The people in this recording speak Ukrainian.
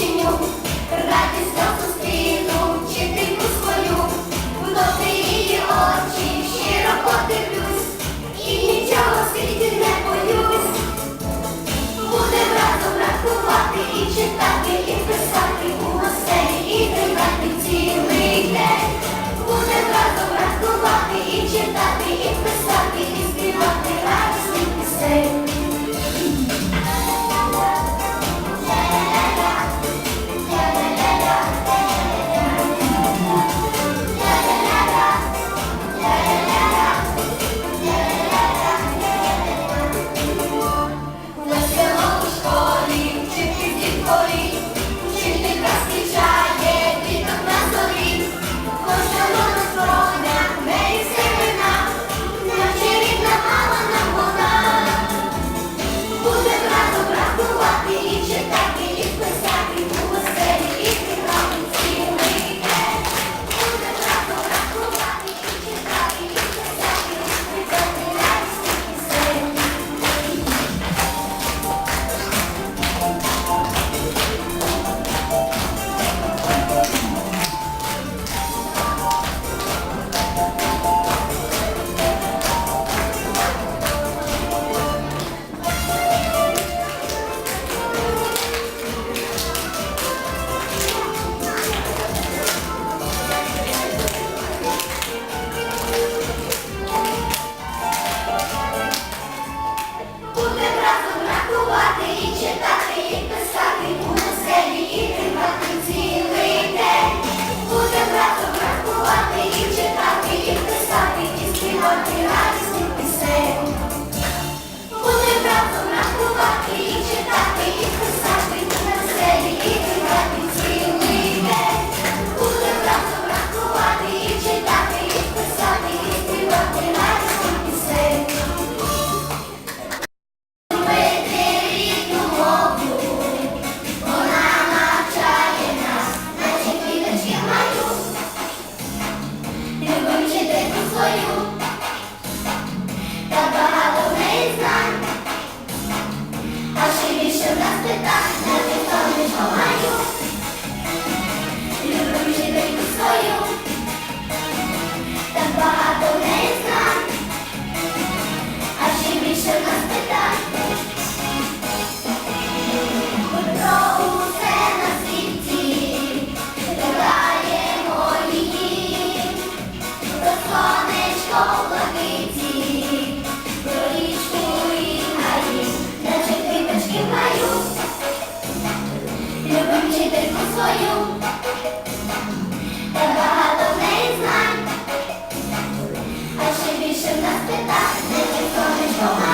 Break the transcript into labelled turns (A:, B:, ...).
A: Senhor. свою, та багато в неї знань, а ще більше в нас питань, не сонечко.